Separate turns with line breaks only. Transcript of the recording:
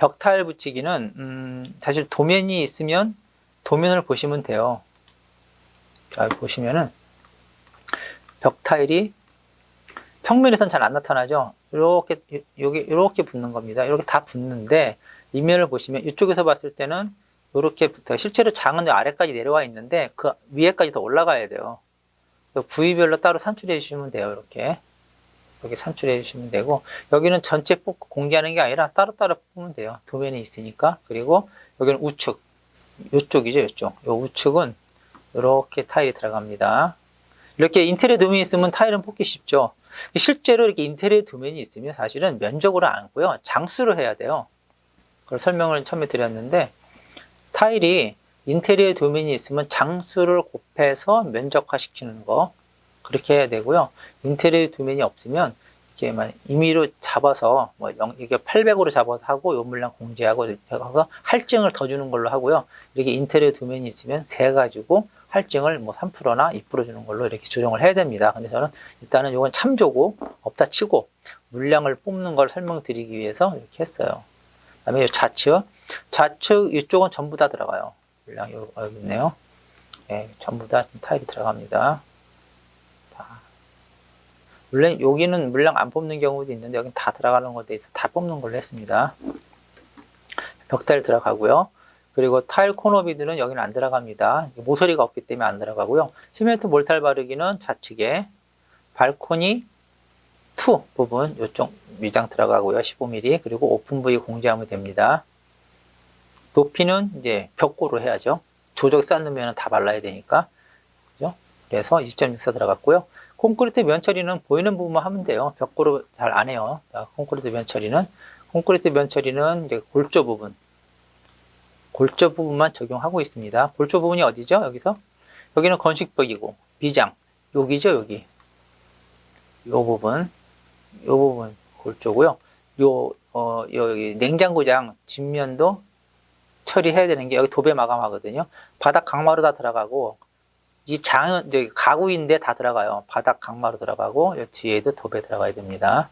벽타일 붙이기는 음, 사실 도면이 있으면 도면을 보시면 돼요. 자, 보시면은 벽타일이 평면에선 잘 안 나타나죠. 이렇게 여기 이렇게 붙는 겁니다. 이렇게 다 붙는데 이면을 보시면 이쪽에서 봤을 때는 이렇게 붙어요. 실제로 장은 아래까지 내려와 있는데 그 위에까지 더 올라가야 돼요. 부위별로 따로 산출해 주시면 돼요. 이렇게 이렇게 산출해 주시면 되고 여기는 전체 뽑고 공개하는 게 아니라 따로따로 뽑으면 돼요. 도면이 있으니까 그리고 여기는 우측 이쪽이죠. 이쪽. 이 우측은 이렇게 타일이 들어갑니다. 이렇게 인테리어 도면이 있으면 타일은 뽑기 쉽죠. 실제로 이렇게 인테리어 도면이 있으면 사실은 면적으로 안고요. 장수로 해야 돼요. 그걸 설명을 처음에 드렸는데 타일이 인테리어 도면이 있으면 장수를 곱해서 면적화 시키는 거 그렇게 해야 되고요. 인테리어 도면이 없으면 이렇게 만 임의로 잡아서 뭐 영- 이게 800으로 잡아서 하고 요 물량 공제하고 해서 할증을 더 주는 걸로 하고요. 이렇게 인테리어 도면이 있으면 세 가지고 할증을 뭐 3%나 2% 주는 걸로 이렇게 조정을 해야 됩니다. 근데 저는 일단은 이건 참조고 없다 치고 물량을 뽑는 걸 설명드리기 위해서 이렇게 했어요. 그다음에 이 좌측, 좌측 이쪽은 전부 다 들어가요. 물량 요- 여기 있네요. 네, 전부 다 타일이 들어갑니다. 다. 물론 여기는 물량 안 뽑는 경우도 있는데 여기는 다 들어가는 것에 있어 다 뽑는 걸로 했습니다. 벽타일 들어가고요. 그리고 타일 코너비들은 여기는 안 들어갑니다. 모서리가 없기 때문에 안 들어가고요. 시멘트 몰탈 바르기는 좌측에 발코니 2 부분 이쪽 위장 들어가고요. 15mm 그리고 오픈 부위 공지하면 됩니다. 높이는 이제 벽고로 해야죠. 조적 쌓으면 다 발라야 되니까. 그죠? 그래서 2.64 들어갔고요. 콘크리트 면 처리는 보이는 부분만 하면 돼요. 벽고로 잘 안 해요. 자, 콘크리트 면 처리는 콘크리트 면 처리는 이제 골조 부분 골조 부분만 적용하고 있습니다. 골조 부분이 어디죠? 여기서 여기는 건식벽이고 비장 여기죠 여기 요 부분 요 부분 골조고요. 요 어, 여기 냉장고장 뒷면도 처리해야 되는 게 여기 도배 마감하거든요. 바닥 강마루 다 들어가고 이 장은 가구인데 다 들어가요. 바닥 강마루 들어가고 여 뒤에도 도배 들어가야 됩니다.